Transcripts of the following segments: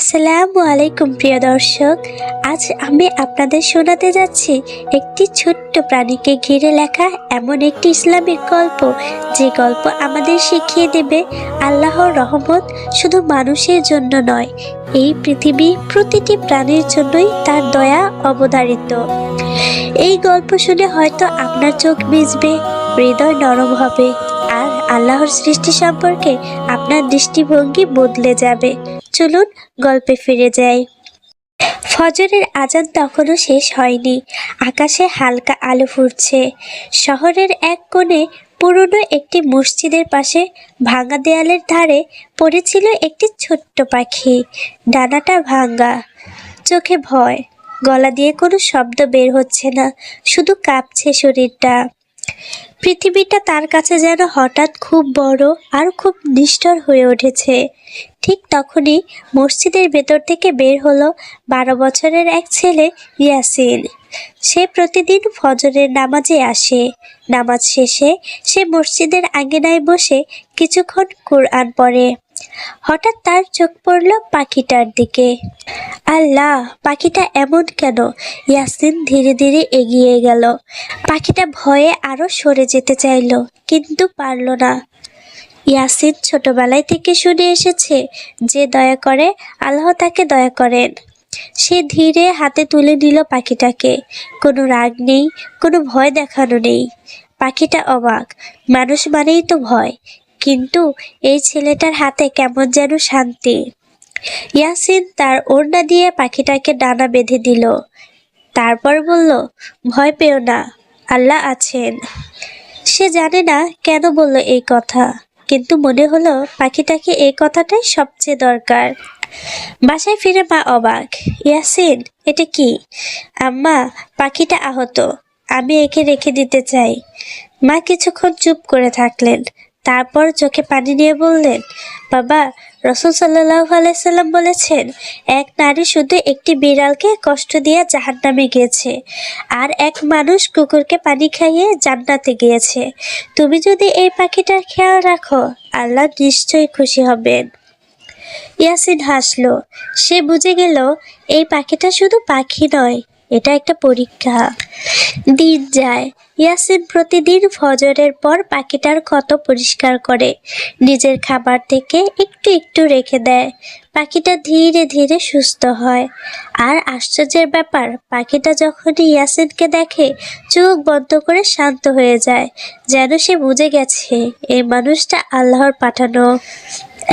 আসসালামু আলাইকুম, প্রিয় দর্শক। আজ আমি আপনাদের শোনাতে যাচ্ছি একটি ছোট্ট প্রাণীকে ঘিরে লেখা এমন একটি ইসলামিক গল্প। যে গল্প আমাদের শিখিয়ে দেবে আল্লাহর রহমত শুধু মানুষের জন্য নয়, এই পৃথিবী প্রতিটি প্রাণীর জন্যই তার দয়া অবধারিত। এই গল্প শুনে হয়তো আপনার চোখ ভিজবে, হৃদয় নরম হবে আর আল্লাহর সৃষ্টি সম্পর্কে আপনার দৃষ্টিভঙ্গি বদলে যাবে। চলুন গল্পে ফিরে যাই। ফজরের আজান তখনও শেষ হয়নি। আকাশে হালকা আলো ফুটছে। শহরের এক কোণে পুরনো একটি মসজিদের পাশে ভাঙা দেয়ালের ধারে পড়েছিল একটি ছোট্ট পাখি। ডানাটা ভাঙা। চোখে ভয়। গলা দিয়ে কোনো শব্দ বের হচ্ছে না। শুধু কাঁপছে শরীরটা। পৃথিবীটা তার কাছে যেন হঠাৎ খুব বড় আর খুব নিষ্ঠর হয়ে উঠেছে। ঠিক তখনই মসজিদের ভেতর থেকে বের হলো বারো বছরের এক ছেলে ইয়াসিন। সে প্রতিদিন ফজরের নামাজে আসে। নামাজ শেষে সে মসজিদের আঙ্গিনায় বসে কিছুক্ষণ কোরআন পড়ে। হঠাৎ তার চোখ পড়ল পাখিটার দিকে। আল্লাহ, পাখিটা এমন কেন? ইয়াসিন ধীরে ধীরে এগিয়ে গেল। পাখিটা ভয়ে আরও সরে যেতে চাইলো, কিন্তু পারল না। ইয়াসিন ছোটবেলায় থেকে শুনে এসেছে যে দয়া করে, আল্লাহ তাকে দয়া করেন। সে ধীরে হাতে তুলে নিল পাখিটাকে। কোনো রাগ নেই, কোনো ভয় দেখানো নেই। পাখিটা অবাক, মানুষ মানেই তো ভয়। কিন্তু এই ছেলেটার হাতে কেমন যেন শান্তি। ইয়াসিন তার ওড়না দিয়ে পাখিটাকে ডানা বেঁধে দিল। তারপর বলল, ভয় পেও না, আল্লাহ আছেন। সে জানে না কেন বলল এই কথা, কিন্তু মনে হলো পাখিটাকে এই কথাটাই সবচেয়ে দরকার। বাসায় ফিরে মা অবাক, ইয়াসিন, এটা কি? আম্মা, পাখিটা আহত, আমি একে রেখে দিতে চাই। মা কিছুক্ষণ চুপ করে থাকলেন। তারপর চোখে পানি নিয়ে বললেন, বাবা, রসুল সাল্লাহ আলাইসাল্লাম বলেছেন, এক নারী শুধু একটি বিড়ালকে কষ্ট দিয়ে জাহান্নামে গিয়েছে, আর এক মানুষ কুকুরকে পানি খাইয়ে জান্নাতে গিয়েছে। তুমি যদি এই পাখিটার খেয়াল রাখো, আল্লাহ নিশ্চয়ই খুশি হবেন। ইয়াসিন হাসলো। সে বুঝে গেল, এই পাখিটা শুধু পাখি নয় এটা একটা পরীক্ষা। দিন যায়। ইয়াসিন প্রতিদিন ফজরের পর পাখিটার ক্ষত পরিষ্কার করে, নিজের খাবার থেকে একটু একটু রেখে দেয়। পাখিটা ধীরে ধীরে সুস্থ হয়। আর আশ্চর্যের ব্যাপার, পাখিটা যখন ইয়াসিনকে দেখে, চোখ বন্ধ করে শান্ত হয়ে যায়, যেন সে বুঝে গেছে, এই মানুষটা আল্লাহর পাঠানো।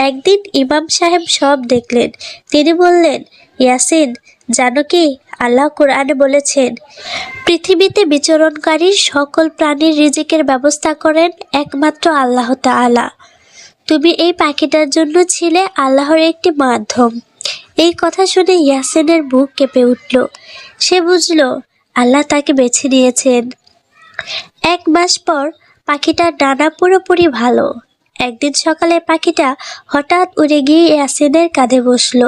একদিন ইমাম সাহেব সব দেখলেন। তিনি বললেন, ইয়াসিন, জানো কি আল্লাহ কোরআনে বলেছেন, পৃথিবীতে বিচরণকারী সকল প্রাণীর রিজিকের ব্যবস্থা করেন একমাত্র আল্লাহ তাআলা। তুমি এই পাখিটার জন্য ছিলে আল্লাহর একটি মাধ্যম। এই কথা শুনে ইয়াসিনের বুক কেঁপে উঠল। সে বুঝল, আল্লাহ তাকে বেছে নিয়েছেন। এক মাস পর পাখিটার ডানা পুরোপুরি ভালো। একদিন সকালে পাখিটা হঠাৎ উড়ে গিয়ে ইয়াসিনের কাঁধে বসল।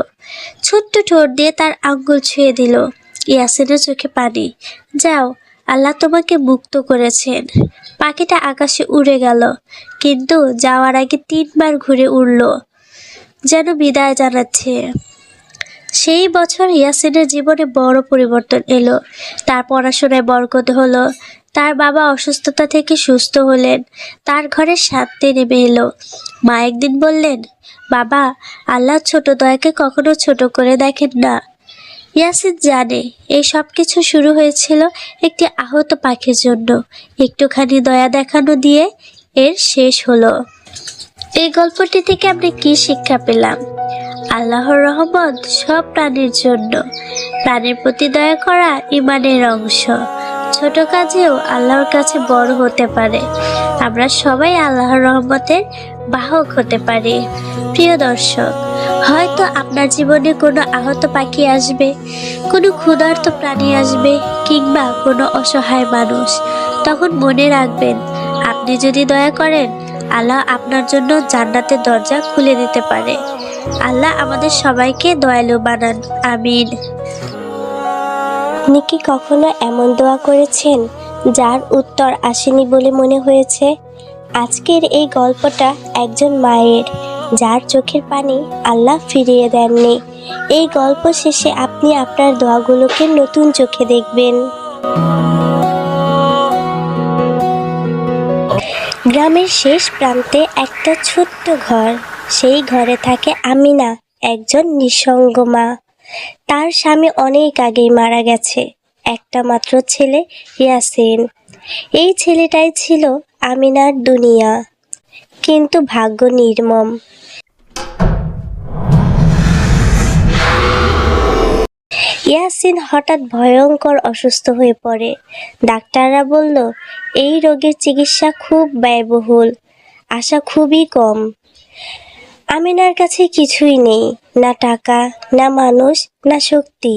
ছোট্ট ঠোঁট দিয়ে তার আঙ্গুল ছুঁয়ে দিল। ইয়াসিনের চোখে পানি। যাও, আল্লাহ তোমাকে মুক্ত করেছেন। পাখিটা আকাশে উড়ে গেল, কিন্তু যাওয়ার আগে তিনবার ঘুরে উড়ল, যেন বিদায় জানাচ্ছে। সেই বছর ইয়াসিনের জীবনে বড় পরিবর্তন এলো। তার পড়াশোনায় বরকত হলো তার বাবা অসুস্থতা থেকে সুস্থ হলেন। তার ঘরে শান্তি নেমে এলো। মা একদিন বললেন, বাবা, আল্লাহ ছোট দয়াকে কখনো ছোট করে দেখেন না। ইয়াসিন জানে, এই সব কিছু শুরু হয়েছিল একটি আহত পাখির জন্য। একটুখানি দয়া দেখানো দিয়ে এর শেষ হলো। এই গল্পটি থেকে আমরা কি শিক্ষা পেলাম? আল্লাহর রহমত সব প্রাণীর জন্য। প্রাণীর প্রতি দয়া করা ইমানের অংশ। ছোট কাজেও আল্লাহর কাছে বড় হতে পারে। আমরা সবাই আল্লাহর রহমতের বাহক হতে পারি। প্রিয় দর্শক, হয়তো আপনার জীবনে কোনো আহত পাখি আসবে, কোনো ক্ষুধার্ত প্রাণী আসবে কিংবা কোনো অসহায় মানুষ। তখন মনে রাখবেন, আপনি যদি দয়া করেন, আল্লাহ আপনার জন্য জান্নাতের দরজা খুলে দিতে পারে। আল্লাহ আমাদের সবাইকে দয়ালু বানান। আমিন। আপনি কি কখনো এমন দোয়া করেছেন, যার উত্তর আসেনি বলে মনে হয়েছে? আজকের এই গল্পটা একজন মায়ের, যার চোখের পানি আল্লাহ ফিরিয়ে দেননি। এই গল্প শেষে আপনি আপনার দোয়াগুলোকে নতুন চোখে দেখবেন। গ্রামের শেষ প্রান্তে একটা ছোট্ট ঘর। সেই ঘরে থাকে আমিনা, একজন নিঃসঙ্গ মা। তার স্বামী অনেক আগেই মারা গেছে। একটা মাত্র ছেলে, ইয়াসিন। এই ছেলেটাই ছিল আমিনার দুনিয়া, কিন্তু ভাগ্য নির্মম। ইয়াসিন হঠাৎ ভয়ঙ্কর অসুস্থ হয়ে পড়ে। ডাক্তাররা বলল, এই রোগের চিকিৎসা খুব ব্যয়বহুল, আশা খুবই কম। আমিনার কাছে কিছুই নেই, না টাকা, না মানুষ, না শক্তি।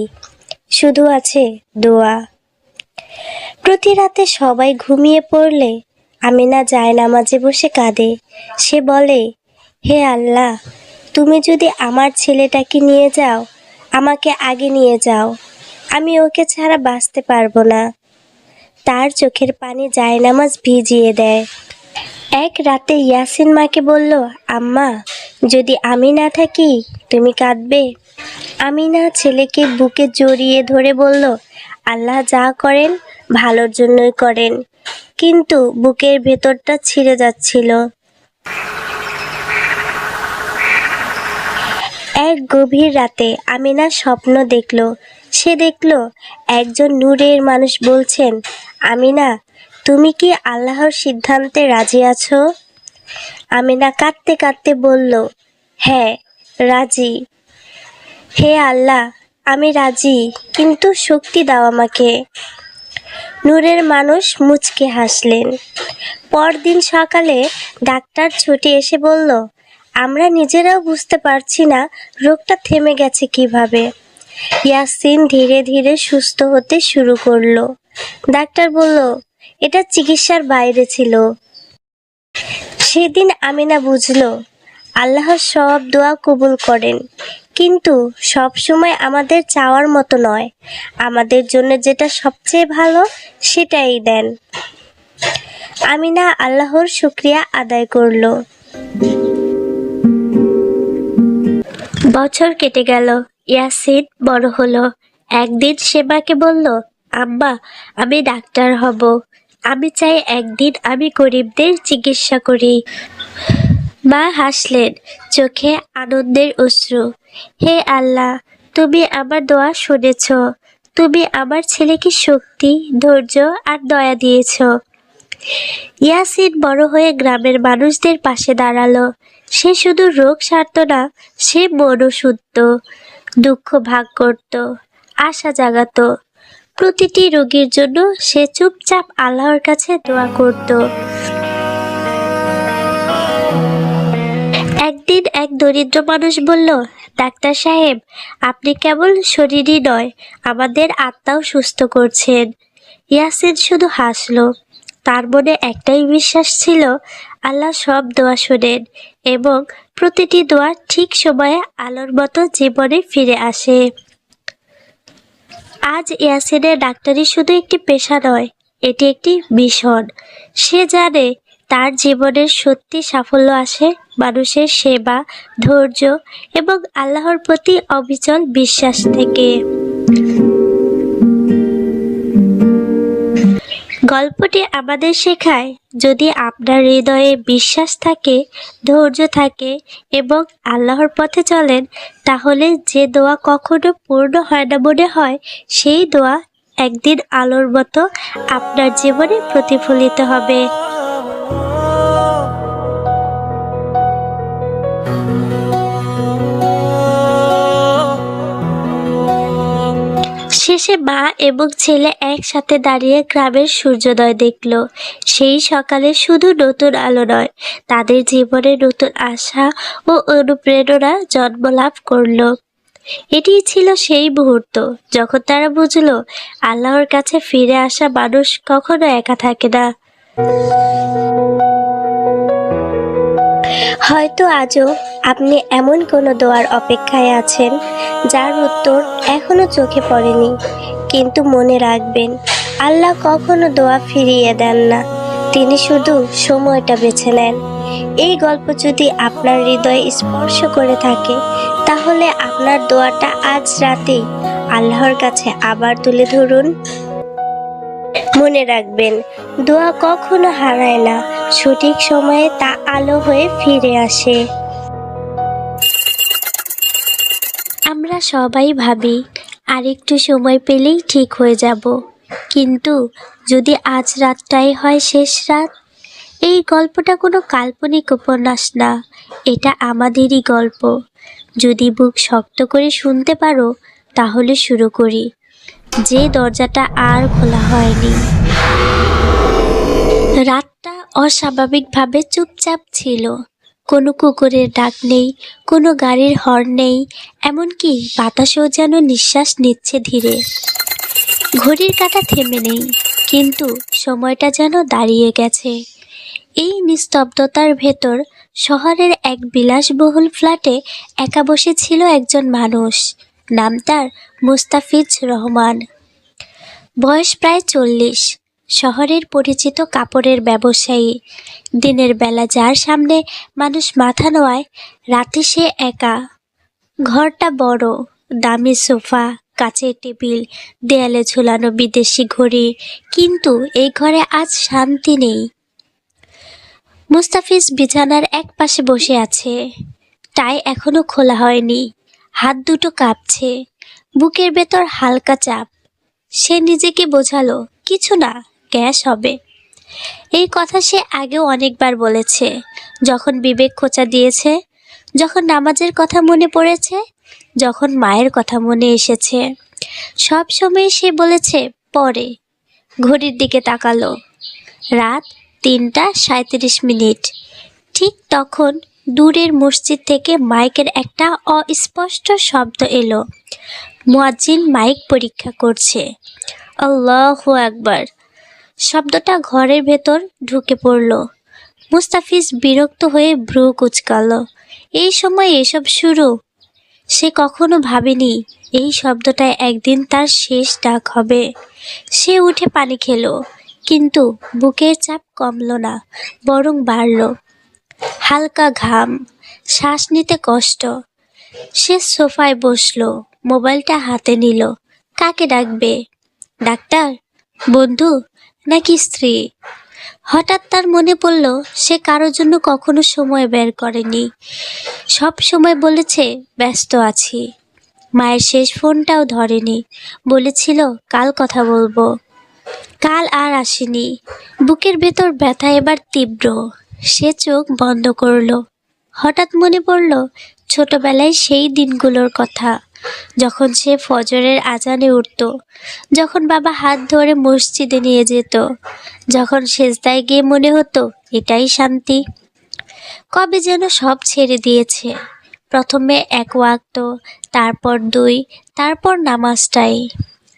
শুধু আছে দোয়া। প্রতি রাতে সবাই ঘুমিয়ে পড়লে আমিনা যায় নামাজে বসে কাঁদে। সে বলে, হে আল্লাহ, তুমি যদি আমার ছেলেটাকে নিয়ে যাও, আমাকে আগে নিয়ে যাও। আমি ওকে ছাড়া বাঁচতে পারব না। তার চোখের পানি জায়নামাজ ভিজিয়ে দেয়। এক রাতে ইয়াসিন মাকে বলল, আম্মা, যদি আমি না থাকি, তুমি কাঁদবে? আমিনা ছেলেকে বুকে জড়িয়ে ধরে বলল, আল্লাহ যা করেন, ভালোর জন্যই করেন। কিন্তু বুকের ভেতরটা ছিঁড়ে যাচ্ছিল। এক গভীর রাতে আমিনা স্বপ্ন দেখল। সে দেখল, একজন নূরের মানুষ বলছেন, আমিনা তুমি কি আল্লাহর সিদ্ধান্তে রাজি আছো? আমিনা কাঁদতে কাঁদতে বলল হ্যাঁ রাজি। হে আল্লাহ, আমি রাজি, কিন্তু শক্তি দাও আমাকে। নূরের মানুষ মুচকে হাসলেন। পরদিন সকালে ডাক্তার ছুটি এসে বলল, আমরা নিজেরাও বুঝতে পারছি না রোগটা থেমে গেছে কীভাবে। ইয়াসিন ধীরে ধীরে সুস্থ হতে শুরু করল। ডাক্তার বলল এটা চিকিৎসার বাইরে ছিল। সেদিন আমিনা বুঝলো আল্লাহ সব দোয়া কবুল করেন। কিন্তু সব সময় আমাদের চাওয়ার মতো নয়। আমাদের জন্য যেটা সবচেয়ে ভালো, সেটাই দেন। আমিনা আল্লাহর শুক্রিয়া আদায় করল। বছর কেটে গেল ইয়াসিন বড় হলো। একদিন সেবাকে বলল, আব্বা, আমি ডাক্তার হব। আমি চাই একদিন আমি গরিবদের চিকিৎসা করি। মা হাসলেন, চোখে আনন্দের অশ্রু। হে আল্লাহ, তুমি আমার দোয়া শুনেছ। তুমি আমার ছেলেকে শক্তি, ধৈর্য আর দয়া দিয়েছ। ইয়াসিন বড় হয়ে গ্রামের মানুষদের পাশে দাঁড়াল। সে শুধু রোগ সারত না, সে মনও শুদ্ধ। দুঃখ ভাগ করত, আশা জাগাতো। প্রতিটি রোগীর জন্য সে চুপচাপ আল্লাহর কাছে দোয়া করত। একদিন এক দরিদ্র মানুষ বলল, ডাক্তার সাহেব, আপনি কেবল শরীরই নয়, আমাদের আত্মাও সুস্থ করছেন। ইয়াসিন শুধু হাসলো। তার মনে একটাই বিশ্বাস ছিল, আল্লাহ সব দোয়া শোনেন এবং প্রতিটি দোয়া ঠিক সময়ে আলোর মতো জীবনে ফিরে আসে। আজ ইয়াসিনের ডাক্তারি শুধু একটি পেশা নয়, এটি একটি মিশন। সে জানে তার জীবনের সত্যি সাফল্য আসে, মানুষের সেবা, ধৈর্য এবং আল্লাহর প্রতি অবিচল বিশ্বাস থেকে। গল্পটি আমাদের শেখায়, যদি আপনার হৃদয়ে বিশ্বাস থাকে, ধৈর্য থাকে এবং আল্লাহর পথে চলেন, তাহলে যে দোয়া কখনো পূর্ণ হয় না মনে হয়, সেই দোয়া একদিন আলোর মতো আপনার জীবনে প্রতিফলিত হবে। শেষে মা এবং ছেলে একসাথে দাঁড়িয়ে গ্রামের সূর্যোদয় দেখল। সেই সকালে শুধু নতুন আলো নয়, তাদের জীবনে নতুন আশা ও অনুপ্রেরণা জন্ম লাভ করল। এটি ছিল সেই মুহূর্ত যখন তারা বুঝলো, আল্লাহর কাছে ফিরে আসা মানুষ কখনো একা থাকে না। হয়তো আজও আপনি এমন কোনো দোয়ার অপেক্ষায় আছেন, যার উত্তর এখনও চোখে পড়েনি। কিন্তু মনে রাখবেন, আল্লাহ কখনো দোয়া ফিরিয়ে দেন না। তিনি শুধু সময়টা বেছে নেন। এই গল্প যদি আপনার হৃদয়ে স্পর্শ করে থাকে, তাহলে আপনার দোয়াটা আজ রাতে আল্লাহর কাছে আবার তুলে ধরুন। মনে রাখবেন, দোয়া কখনো হারায় না। সঠিক সময়ে তা আলো হয়ে ফিরে আসে। আমরা সবাই ভাবি আর একটু সময় পেলেই ঠিক হয়ে যাব। কিন্তু যদি আজ রাতটাই হয় শেষ রাত, এই গল্পটা কোনো কাল্পনিক উপন্যাস না, এটা আমাদেরই গল্প। যদি বুক শক্ত করে শুনতে পারো, তাহলে শুরু করি। যে দরজাটা আর খোলা হয়নি। রাতটা অস্বাভাবিকভাবে চুপচাপ ছিল। কোনো কুকুরের ডাক নেই, কোনো গাড়ির হর্ন নেই, এমনকি বাতাসেও যেন নিঃশ্বাস নিচ্ছে ধীরে। ঘড়ির কাঁটা থেমে নেই, কিন্তু সময়টা যেন দাঁড়িয়ে গেছে। এই নিস্তব্ধতার ভেতর শহরের এক বিলাসবহুল ফ্ল্যাটে একা বসে ছিল একজন মানুষ, নাম তার মুস্তাফিজ রহমান। বয়স প্রায় চল্লিশ শহরের পরিচিত কাপড়ের ব্যবসায়ী। দিনের বেলা যার সামনে মানুষ মাথা নোয়ায়, রাতে সে একা। ঘরটা বড়, দামি সোফা, কাচের টেবিল, দেয়ালে ঝুলানো বিদেশি ঘড়ি, কিন্তু এই ঘরে আজ শান্তি নেই। মুস্তাফিজ বিছানার এক পাশে বসে আছে। টাই এখনও খোলা হয়নি। হাত দুটো কাঁপছে। বুকের ভেতর হালকা চাপ। সে নিজেকে বোঝালো, কিছু না। গ্যাস হবে। এই কথা সে আগেও অনেকবার বলেছে। যখন বিবেক খোঁচা দিয়েছে, যখন নামাজের কথা মনে পড়েছে, যখন মায়ের কথা মনে এসেছে। সব সময় সে বলেছে, পরে। ঘড়ির দিকে তাকালো। রাত তিনটা সাঁত্রিশ মিনিট। ঠিক তখন দূরের মসজিদ থেকে মাইকের একটা অস্পষ্ট শব্দ এলো। মুয়াজ্জিন মাইক পরীক্ষা করছে। আল্লাহু একবার শব্দটা ঘরের ভেতর ঢুকে পড়ল। মুস্তাফিজ বিরক্ত হয়ে ভ্রু কুচকালো। এই সময় এসব শুরু? সে কখনো ভাবেনি এই শব্দটায় একদিন তার শেষ ডাক হবে। সে উঠে পানি খেলো, কিন্তু বুকের চাপ কমলো না, বরং বাড়ল। হালকা ঘাম, শ্বাস নিতে কষ্ট। সে সোফায় বসল, মোবাইলটা হাতে নিল। কাকে ডাকবে? ডাক্তার? বন্ধু নাকি স্ত্রী? হঠাৎ তার মনে পড়ল, সে কারোর জন্য কখনো সময় বের করেনি। সব সময় বলেছে, ব্যস্ত আছি। মায়ের শেষ ফোনটাও ধরেনি। বলেছিল, কাল কথা বলব। কাল আর আসেনি। বুকের ভেতর ব্যথা এবার তীব্র। সে চোখ বন্ধ করল। হঠাৎ মনে পড়ল, ছোটবেলায় সেই দিনগুলোর কথা। যখন সে ফজরের আজানে উঠত, যখন বাবা হাত ধরে মসজিদে নিয়ে যেত, যখন সেজদায় গিয়ে মনে হতো, এটাই শান্তি। কবে যেন সব ছেড়ে দিয়েছে। প্রথমে এক ওয়াক্ত, তারপর দুই, তারপর নামাজটাই।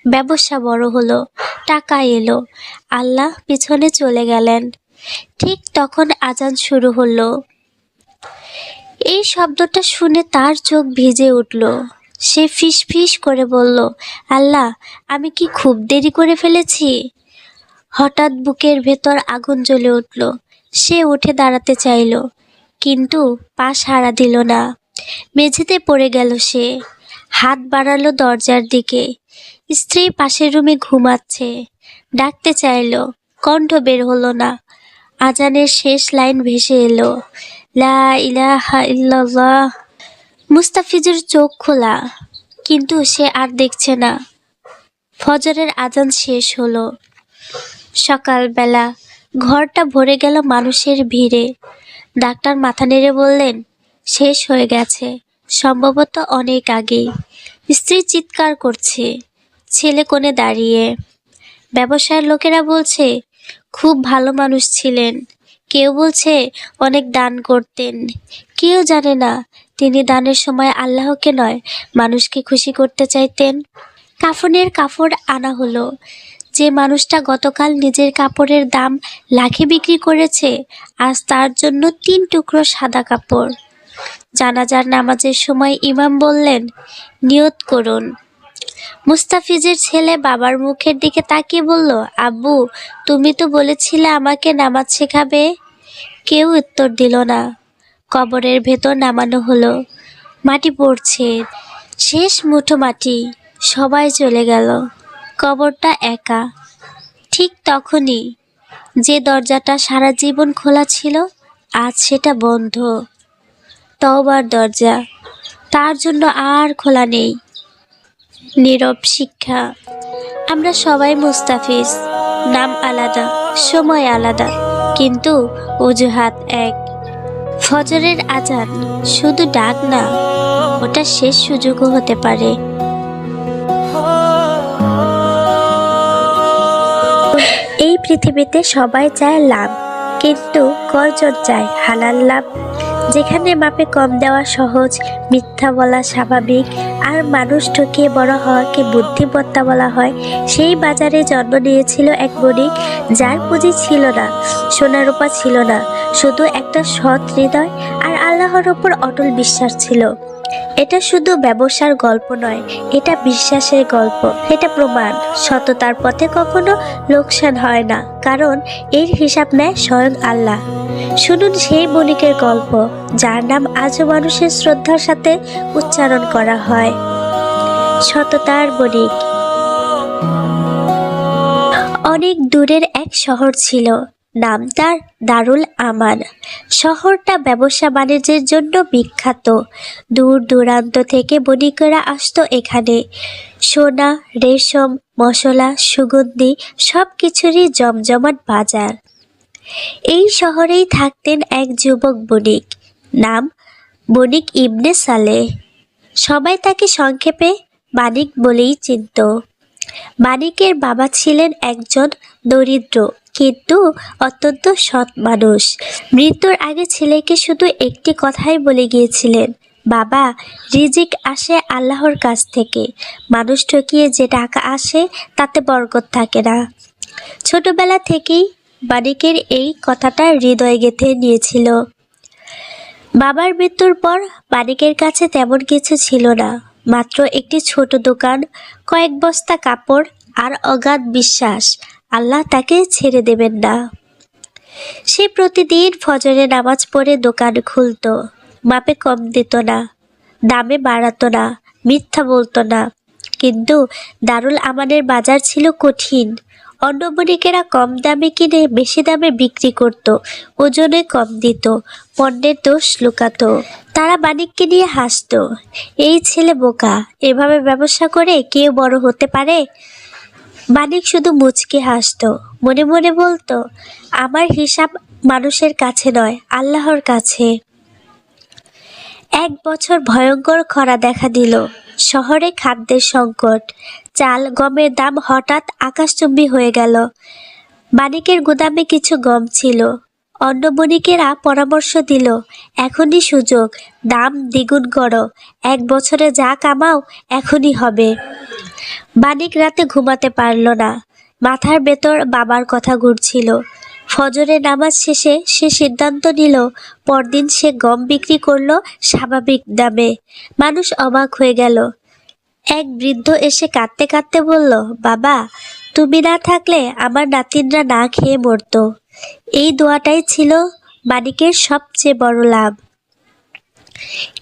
ব্যবসা বড় হলো, টাকা এলো, আল্লাহ পিছনে চলে গেলেন। ঠিক তখন আজান শুরু হলো। এই শব্দটা শুনে তার চোখ ভিজে উঠল। সে ফিস ফিস করে বলল, আল্লাহ, আমি কি খুব দেরি করে ফেলেছি? হঠাৎ বুকের ভেতর আগুন জ্বলে উঠল। সে উঠে দাঁড়াতে চাইল, কিন্তু পা সাড়া দিল না। মেঝেতে পড়ে গেল সে। হাত বাড়ালো দরজার দিকে। স্ত্রী পাশের রুমে ঘুমাচ্ছে। ডাকতে চাইলো, কণ্ঠ বের হলো না। আজানের শেষ লাইন ভেসে এলো, লা ইলাহা ইল্লাল্লাহ। মুস্তাফিজের চোখ খোলা, কিন্তু সে আর দেখছে না। ফজরের আজান শেষ হলো। সকালবেলা ঘরটা ভরে গেল মানুষের ভিড়ে। ডাক্তার মাথা নেড়ে বললেন, শেষ হয়ে গেছে, সম্ভবত অনেক আগেই। স্ত্রী চিৎকার করছে, ছেলে কোণে দাঁড়িয়ে। ব্যবসায়ের লোকেরা বলছে, খুব ভালো মানুষ ছিলেন। কেউ বলছে, অনেক দান করতেন। কেউ জানে না তিনি দানের সময় আল্লাহকে নয়, মানুষকে খুশি করতে চাইতেন। কাফনের কাপড় আনা হলো। যে মানুষটা গতকাল নিজের কাপড়ের দাম লাখে বিক্রি করেছে, আজ তার জন্য তিন টুকরো সাদা কাপড়। জানাজার নামাজের সময় ইমাম বললেন, নিয়ত করুন। মুস্তাফিজের ছেলে বাবার মুখের দিকে তাকিয়ে বলল, আব্বু, তুমি তো বলেছিলে আমাকে নামাজ শেখাবে। কেউ উত্তর দিল না। কবরের ভেতর নামানো হলো। মাটি পড়ছে। শেষ মুঠো মাটি সবাই চলে গেল। কবরটা একা। ঠিক তখনই যে দরজাটা সারা জীবন খোলা ছিল, আজ সেটা বন্ধ। তওবার দরজা। তার জন্য আর খোলা নেই। নীরব শিক্ষা। আমরা সবাই মুস্তাফিজ। নাম আলাদা, সময় আলাদা, কিন্তু অজুহাত এক। ফজরের আজান শুধু ডাক না, ওটা শেষ সুযোগও হতে পারে। এই পৃথিবীতে সবাই চায় লাভ, কিন্তু কয়জন চায় হালাল লাভ? যেখানে মাপে কম দেওয়া সহজ, মিথ্যা বলা স্বাভাবিক, আর মানুষ ঠকিয়ে বড় হওয়াকে বুদ্ধিমত্তা বলা হয়, সেই বাজারে জন্ম নিয়েছিল এক বণিক, যার পুঁজি ছিল না সোনার রূপা ছিল না, শুধু একটা সৎ হৃদয়, আর আল্লাহর ওপর অটল বিশ্বাস ছিল। এটা শুধু ব্যবসার গল্প নয়, এটা বিশ্বাসের গল্প। এটা প্রমাণ, সততার পথে কখনো লোকসান হয় না, কারণ এর হিসাব নেয় স্বয়ং আল্লাহ। শুনুন সেই বণিকের গল্প, যার নাম আজও মানুষের শ্রদ্ধার সাথে উচ্চারণ করা হয়। সততার বণিক। অনেক দূরের এক শহর ছিল নাম তার দারুল আমান। শহরটা ব্যবসা বাণিজ্যের জন্য বিখ্যাত। দূর দূরান্ত থেকে বণিকেরা আসতো এখানে। সোনা, রেশম, মশলা, সুগন্ধি সব কিছুরই জমজমাট বাজার। এই শহরেই থাকতেন এক যুবক বণিক। নাম বণিক ইবনে সালে। সবাই তাকে সংক্ষেপে বাণিক বলেই চিনত। মানিকের বাবা ছিলেন একজন দরিদ্র কিন্তু অত্যন্ত সৎ মানুষ। মৃত্যুর আগে ছেলেকে শুধু একটি কথাই বলে গিয়েছিলেন, বাবা, রিজিক আসে আল্লাহর কাছ থেকে। মানুষ ঠকিয়ে যে টাকা আসে, তাতে বরকত থাকে না। ছোটবেলা থেকেই মানিকের এই কথাটা হৃদয়ে গেঁথে নিয়েছিল। বাবার মৃত্যুর পর মানিকের কাছে তেমন কিছু ছিল না, মাত্র একটি ছোট দোকান, কয়েক বস্তা কাপড় আর অগাধ বিশ্বাস। আল্লাহ তাকে ছেড়ে দেবেন না। সে প্রতিদিন ফজরে নামাজ পড়ে দোকান খুলতো, মাপে কম দিত না, দামে বাড়াতো না, মিথ্যা বলতো না। কিন্তু দারুল আমানের বাজার ছিল কঠিন। অন্য বণিকেরা কম দামে কিনে বেশি দামে বিক্রি করত, ওজনে কম দিত, পণ্যের দোষ লুকাতো। তারা বাণিককে নিয়ে হাসতো, এই ছেলে বোকা, এভাবে ব্যবসা করে কেউ বড় হতে পারে? মানিক শুধু মুচকে হাসতো। মনে মনে বলতো, আমার হিসাব মানুষের কাছে নয়, আল্লাহর কাছে। এক বছর ভয়ঙ্কর খরা দেখা দিল। শহরে খাদ্যের সংকট, চাল, গমের দাম হঠাৎ আকাশচুম্বী হয়ে গেল। মানিকের গুদামে কিছু গম ছিল। অন্য বণিকেরা পরামর্শ দিল, এখনই সুযোগ, দাম দ্বিগুণ করো। এক বছরে যা কামাও এখনই হবে। বানিক রাতে ঘুমাতে পারল না। মাথার ভেতর বাবার কথা ঘুরছিল। ফজরে নামাজ শেষে সে সিদ্ধান্ত নিল, পরদিন সে গম বিক্রি করল স্বাভাবিক দামে। মানুষ অবাক হয়ে গেল। এক বৃদ্ধ এসে কাঁদতে কাঁদতে বলল, বাবা, তুমি না থাকলে আমার নাতিনরা না খেয়ে মরতো। এই দোয়াটাই ছিল মানিকের সবচেয়ে বড় লাভ।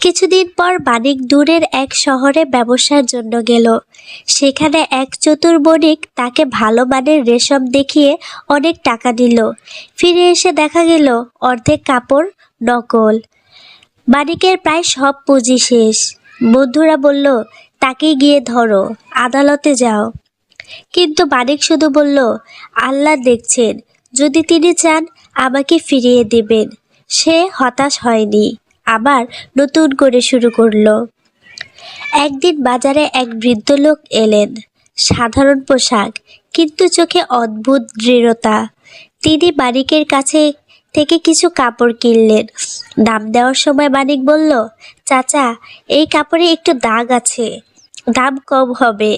কিছুদিন পর বাণিক দূরের এক শহরে ব্যবসার জন্য গেল। সেখানে এক চতুর বণিক তাকে ভালো মানের রেশম দেখিয়ে অনেক টাকা দিল। ফিরে এসে দেখা গেল, অর্ধেক কাপড়, নকল। মানিকের প্রায় সব পুঁজি শেষ। বন্ধুরা বলল তাকে গিয়ে ধরো, আদালতে যাও। কিন্তু মানিক শুধু বলল, আল্লাহ দেখছেন, যদি তিনি চান, আমাকে ফিরিয়ে দেবেন। সে হতাশ হয়নি। আবার নতুন করে শুরু করল। একদিন বাজারে এক বৃদ্ধ লোক এলেন। সাধারণ পোশাক, কিন্তু চোখে অদ্ভুত দৃঢ়তা। তিনি মানিকের কাছে থেকে কিছু কাপড় কিনলেন। দাম দেওয়ার সময় মানিক বলল, চাচা, এই কাপড়ে একটু দাগ আছে। দাম কম হবে।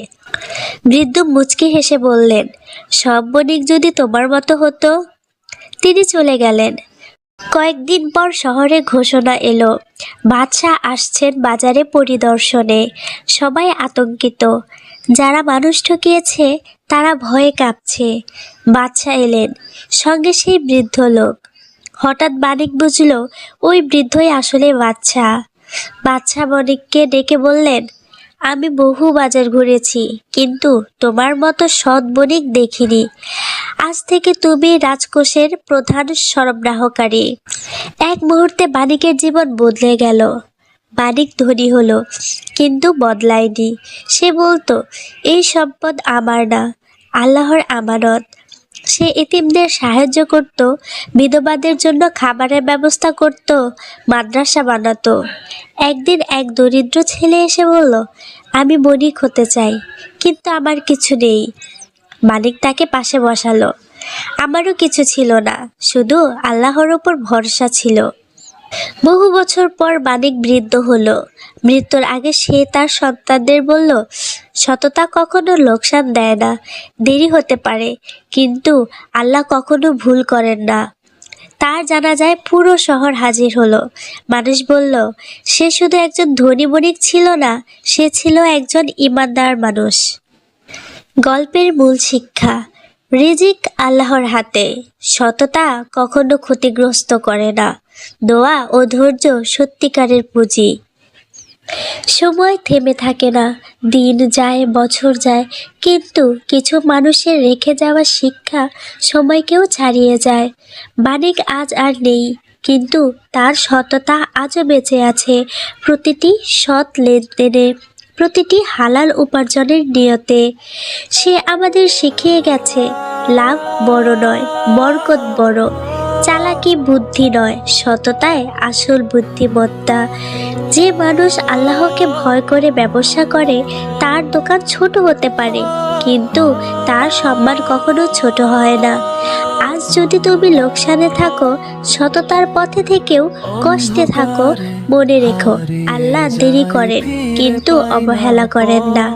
বৃদ্ধ মুচকি হেসে বললেন, সব বণিক যদি তোমার মতো হতো? তিনি চলে গেলেন। কয়েকদিন পর শহরে ঘোষণা এলো। বাদশাহ আসছেন বাজারে পরিদর্শনে। সবাই আতঙ্কিত। যারা মানুষ ঠকিয়েছে, তারা ভয়ে কাঁপছে। বাদশাহ এলেন। সঙ্গে সেই বৃদ্ধ লোক। হঠাৎ বাণিক বুঝলো, ওই বৃদ্ধই আসলে বাচ্চা বাচ্চা মনিককে ডেকে বললেন আমি বহু বাজার ঘুরেছি, কিন্তু তোমার মতো সৎ বণিক দেখিনি। আজ থেকে তুমি রাজকোষের প্রধান সরবরাহকারী। এক মুহূর্তে বাণিকের জীবন বদলে গেল। বাণিক ধনী হলো, কিন্তু বদলায়নি। সে বলতো, এই সম্পদ আমার না, আল্লাহর আমানত। সে ইতিমদের সাহায্য করত, বিধবাদের জন্য খাবারের ব্যবস্থা করত, মাদ্রাসা বানাতো। একদিন এক দরিদ্র ছেলে এসে বলল, আমি বণিক হতে চাই, কিন্তু আমার কিছু নেই। মালিক তাকে পাশে বসালো। আমারও কিছু ছিল না, শুধু আল্লাহর ওপর ভরসা ছিল। বহু বছর পর মানিক বৃদ্ধ হলো। মৃত্যুর আগে সে তার সন্তানদের বলল, সততা কখনো লোকসান দেয় না, দেরি হতে পারে, কিন্তু আল্লাহ কখনো ভুল করেন না। তার জানা যায় পুরো শহর হাজির হলো। মানুষ বলল, সে শুধু একজন ধনী বণিক ছিল না, সে ছিল একজন ইমানদার মানুষ। গল্পের মূল শিক্ষা, রিজিক আল্লাহর হাতে, সততা কখনো ক্ষতিগ্রস্ত করে না। দোয়া ও ধৈর্য সত্যিকারের পুঁজি। সময় থেমে থাকে না, দিন যায়, বছর যায়, কিন্তু কিছু মানুষের রেখে যাওয়া শিক্ষা সময়কেও ছাড়িয়ে যায়। বাণিক আজ আর নেই, কিন্তু তার সততা আজও বেঁচে আছে প্রতিটি সৎ লেনদেনে, প্রতিটি হালাল উপার্জনের নিয়তে। সে আমাদের শিখিয়ে গেছে, লাভ বড় নয়, বরকত বড়। চালাকি বুদ্ধি নয় সততায় আসল বুদ্ধিমত্তা। যে মানুষ আল্লাহকে ভয় করে ব্যবসা করে, তার দোকান ছোট হতে পারে, কিন্তু তার সম্মান কখনো ছোট হয় না। আজ যদি তুমি লোকসানে থাকো, সততার পথে থেকেও কষ্টে থাকো, মনে রেখো, আল্লাহ দেরি করেন, কিন্তু অবহেলা করেন না।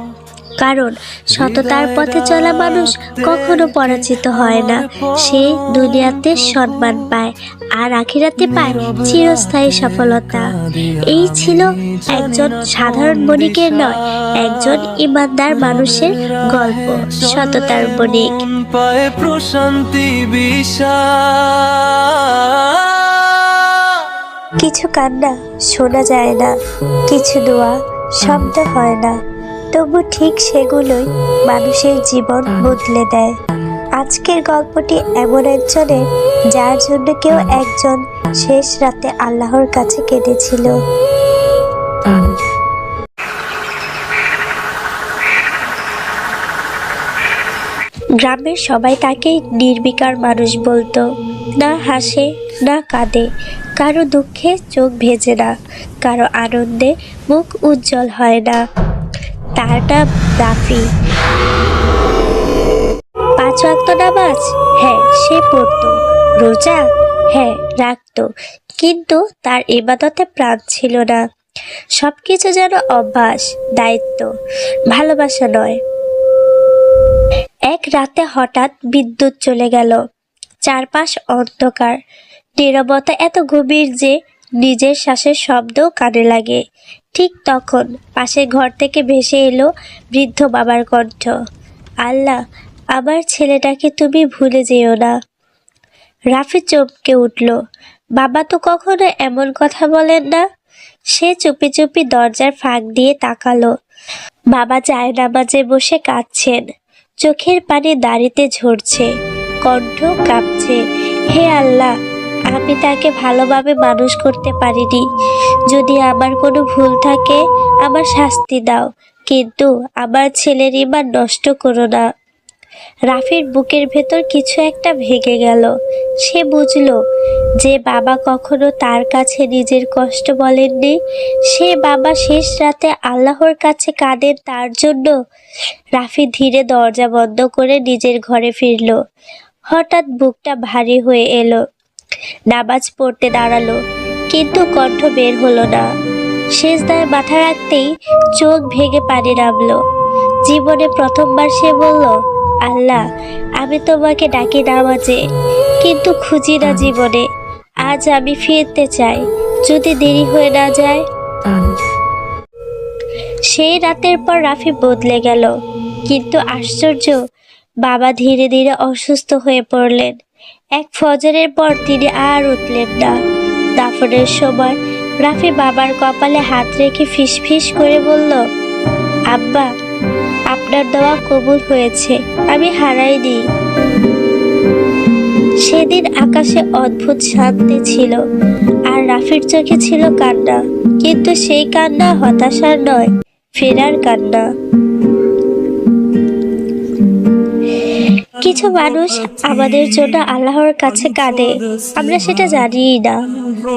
কারণ সততার পথে চলা মানুষ কখনো পরাজিত হয় না। সে দুনিয়াতে সম্মান পায় আর আখিরাতে পায় চিরস্থায়ী সফলতা। এই ছিল একজন সাধারণ বণিকের নয় একজন ইমানদার মানুষের গল্প সততার বণিক। পায় প্রশান্তি কিছু কান্না শোনা যায় না কিছু দোয়া শব্দ হয় না। তবু ঠিক সেগুলোই মানুষের জীবন বদলে দেয়। আজকের গল্পটি এমন একজনের যার জন্য কেউ একজন শেষ রাতে আল্লাহর কাছে কেঁদেছিল। গ্রামের সবাই তাকে নির্বিকার মানুষ বলতো। না হাসে, না কাঁদে। কারও দুঃখে চোখ ভেজে না, কারও আনন্দে মুখ উজ্জ্বল হয় না। নাম রাফি পাঁচ ওয়াক্ত নামাজ? হ্যাঁ সে পড়তো। রোজা? হ্যাঁ রাখতো। কিন্তু তার ইবাদতে প্রাণ ছিল না। সবকিছু যেন অভ্যাস, দায়িত্ব, ভালোবাসা নয়। এক রাতে হঠাৎ বিদ্যুৎ চলে গেল। চারপাশ অন্ধকার। নীরবতা এত গভীর যে নিজের শ্বাসের শব্দও কানে লাগে। ঠিক তখন পাশের ঘর থেকে ভেসে এলো বৃদ্ধ বাবার কণ্ঠ। আল্লাহ, আমার ছেলেটাকে তুমি ভুলে যেও না। রাফি চমকে উঠল। বাবা তো কখনো এমন কথা বলেন না? সে চুপি চুপি দরজার ফাঁক দিয়ে তাকালো। বাবা চায় নামাজে বসে কাঁদছেন। চোখের পানি দাড়িতে ঝরছে। কণ্ঠ কাঁপছে। হে আল্লাহ, আমি তাকে ভালোভাবে মানুষ করতে পারিনি। যদি আমার কোনো ভুল থাকে, আমার শাস্তি দাও, কিন্তু আমার ছেলের ইমান নষ্ট করো না। রাফির বুকের ভেতর কিছু একটা ভেঙে গেল। সে বুঝলো, যে বাবা কখনো তার কাছে নিজের কষ্ট বলেননি, সে বাবা শেষ রাতে আল্লাহর কাছে কাঁদেন তার জন্য। রাফি ধীরে দরজা বন্ধ করে নিজের ঘরে ফিরল। হঠাৎ বুকটা ভারী হয়ে এলো। নামাজ পড়তে দাঁড়াল। কিন্তু কণ্ঠ বের হলো না। শেষদায় মাথা রাখতেই চোখ ভেঙে পানি নামলো। জীবনে প্রথমবার সে বলল আল্লাহ আমি তোমাকে ডাকি নামাজে কিন্তু খুঁজি না জীবনে। আজ আমি ফিরতে চাই যদি দেরি হয়ে না যায়। সেই রাতের পর রাফি বদলে গেল। কিন্তু আশ্চর্য বাবা ধীরে ধীরে অসুস্থ হয়ে পড়লেন। এক ফজরের পর তিনি আর উঠলেন না। দাফনের সময় রাফি বাবার কপালে হাত রেখে ফিসফিস করে বলল, আব্বা, আপনার দেওয়া কবুল হয়েছে, আমি হারাইনি। সেদিন আকাশে অদ্ভুত শান্তি ছিল আর রাফির চোখে ছিল কান্না, কিন্তু সেই কান্না হতাশার নয়, ফেরার কান্না। কিছু মানুষ আমাদের জন্য আল্লাহর কাছে কাঁদে। আমরা সেটা জানিই না।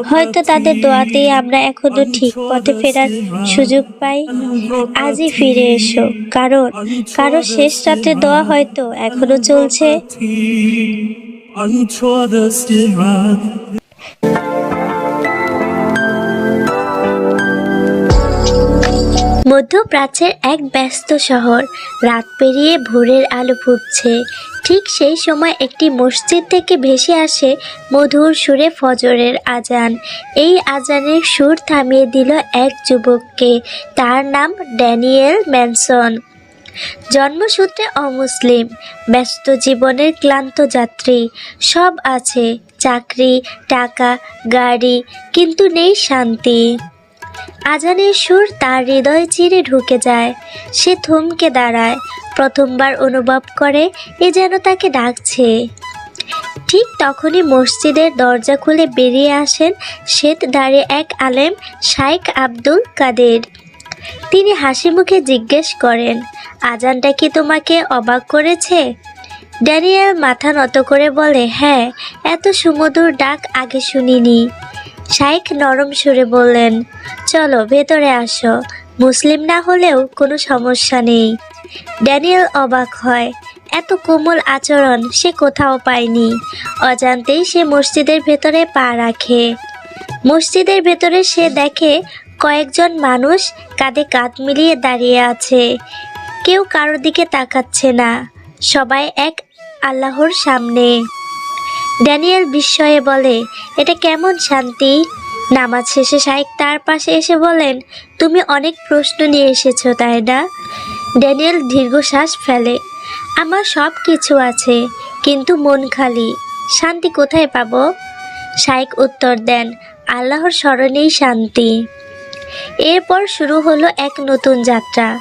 হয়তো তাদের দোয়াতেই আমরা এখনও ঠিক পথে ফেরার সুযোগ পাই। আজই ফিরে এসো। কারণ, কারও শেষ রাতে দোয়া হয়তো এখনও চলছে। মধ্যপ্রাচ্যের এক ব্যস্ত শহর। রাত পেরিয়ে ভোরের আলো ফুটছে। ঠিক সেই সময় একটি মসজিদ থেকে ভেসে আসে মধুর সুরে ফজরের আজান। এই আজানের সুর থামিয়ে দিল এক যুবককে। তার নাম ড্যানিয়েল ম্যানসন। জন্মসূত্রে অমুসলিম। ব্যস্ত জীবনের ক্লান্ত যাত্রী। সব আছে। চাকরি, টাকা, গাড়ি, কিন্তু নেই শান্তি। আজানের সুর তার হৃদয় চিরে ঢুকে যায়। সে থমকে দাঁড়ায়, প্রথমবার অনুভব করে এ যেন তাকে ডাকছে। ঠিক তখনই মসজিদের দরজা খুলে বেরিয়ে আসেন শ্বেত দাঁড়িয়ে এক আলেম, শাইখ আব্দুল কাদের। তিনি হাসি মুখে জিজ্ঞেস করেন, আজানটা কি তোমাকে অবাক করেছে? ড্যানিয়েল মাথা নত করে বলে হ্যাঁ এত সুমধুর ডাক আগে শুনিনি। শাইখ নরম সুরে বললেন, চলো, ভেতরে আসো। মুসলিম না হলেও কোনো সমস্যা নেই। ড্যানিয়েল অবাক হয়, এত কোমল আচরণ সে কোথাও পায়নি। অজান্তেই সে মসজিদের ভেতরে পা রাখে। মসজিদের ভেতরে সে দেখে কয়েকজন মানুষ কাঁধে কাঁধ মিলিয়ে দাঁড়িয়ে আছে। কেউ কারোর দিকে তাকাচ্ছে না। সবাই এক আল্লাহর সামনে। ড্যানিয়েল বিস্ময়ে বলে, এটা কেমন শান্তি? নামাজ শেষে শাইক তার পাশে এসে বলেন, তুমি অনেক প্রশ্ন নিয়ে এসেছ, তাই না? ড্যানিয়েল দীর্ঘশ্বাস ফেলে, আমার সব কিছু আছে, কিন্তু মন খালি। শান্তি কোথায় পাবো? শাইক উত্তর দেন, আল্লাহর স্মরণেই শান্তি। এরপর শুরু হলো এক নতুন যাত্রা।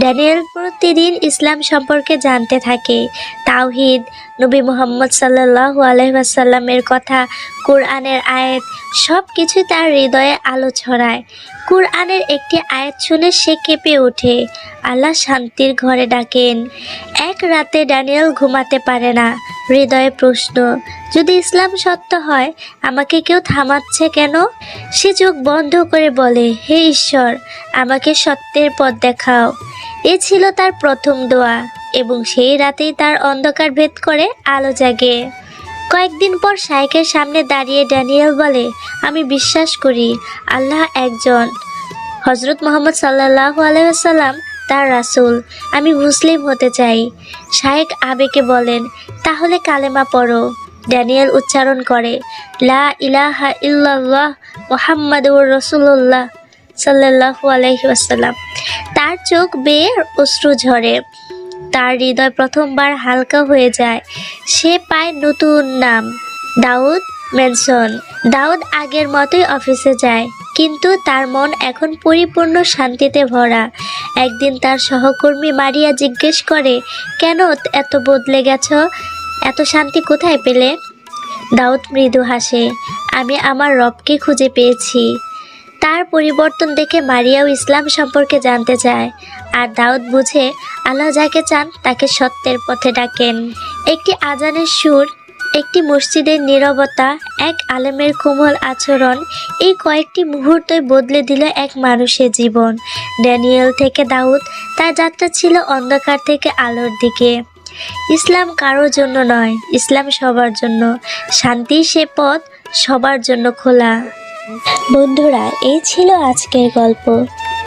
ড্যানিয়েল প্রতিদিন ইসলাম সম্পর্কে জানতে থাকে, তাওহিদ নবী মোহাম্মদ সাল্লাহু আলহাসাল্লামের কথা কোরআনের আয়াত সব কিছু তার হৃদয়ে আলো ছড়ায় কোরআনের একটি আয়াত শুনে সে কেঁপে ওঠে। আল্লাহ শান্তির ঘরে ডাকেন, এক রাতে ড্যানিয়েল ঘুমাতে পারে না। হৃদয়ে প্রশ্ন, যদি ইসলাম সত্য হয়, আমাকে কেউ থামাচ্ছে কেন? সে চোখ বন্ধ করে বলে, হে ঈশ্বর, আমাকে সত্যের পথ দেখাও। এ ছিল তার প্রথম দোয়া। এবং সেই রাতেই তার অন্ধকার ভেদ করে আলো জাগে। কয়েকদিন পর শাইকের সামনে দাঁড়িয়ে ড্যানিয়েল বলে, আমি বিশ্বাস করি, আল্লাহ একজন। হজরত মোহাম্মদ সাল্লাহ আলাইসাল্লাম তার রাসূল। আমি মুসলিম হতে চাই। শায়েক আবেকে বলেন, তাহলে কালেমা পড়ো। ড্যানিয়েল উচ্চারণ করে, লা ইলাহা ইল্লাল্লাহ মোহাম্মদুর রসুল্লাহ সাল্লাহু আলাইহি তার চোখ বেয়ে অশ্রু ঝরে। তার হৃদয় প্রথমবার হালকা হয়ে যায়। সে পায় নতুন নাম, দাউদ মেনসন দাউদ আগের মতোই অফিসে যায়, কিন্তু তার মন এখন পরিপূর্ণ শান্তিতে ভরা। একদিন তার সহকর্মী মারিয়া জিজ্ঞেস করে, কেন এত বদলে গেছ? এত শান্তি কোথায় পেলে? দাউদ মৃদু হাসে, আমি আমার রবকে খুঁজে পেয়েছি। তার পরিবর্তন দেখে মারিয়াও ইসলাম সম্পর্কে জানতে চায়। আর দাউদ বুঝে আল্লাহ যাকে চান তাকে সত্যের পথে ডাকেন। একটি আজানের সুর, একটি মসজিদের নীরবতা, এক আলেমের কোমল আচরণ, এই কয়েকটি মুহূর্তই বদলে দিল এক মানুষের জীবন। ড্যানিয়েল থেকে দাউদ, তার যাত্রা ছিল অন্ধকার থেকে আলোর দিকে। ইসলাম কারোর জন্য নয়, ইসলাম সবার জন্য। শান্তি সে পথ সবার জন্য খোলা। বন্ধুরা এই ছিল আজকের গল্প।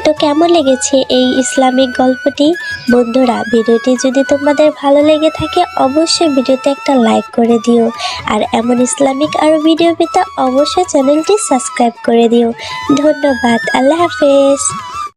তো কেমন লেগেছে এই ইসলামিক গল্পটি? বন্ধুরা, ভিডিওটি যদি তোমাদের ভালো লেগে থাকে, অবশ্যই ভিডিওতে একটা লাইক করে দিও। আর এমন ইসলামিক আরও ভিডিও পেতে অবশ্যই চ্যানেলটি সাবস্ক্রাইব করে দিও। ধন্যবাদ, আল্লাহ হাফেজ।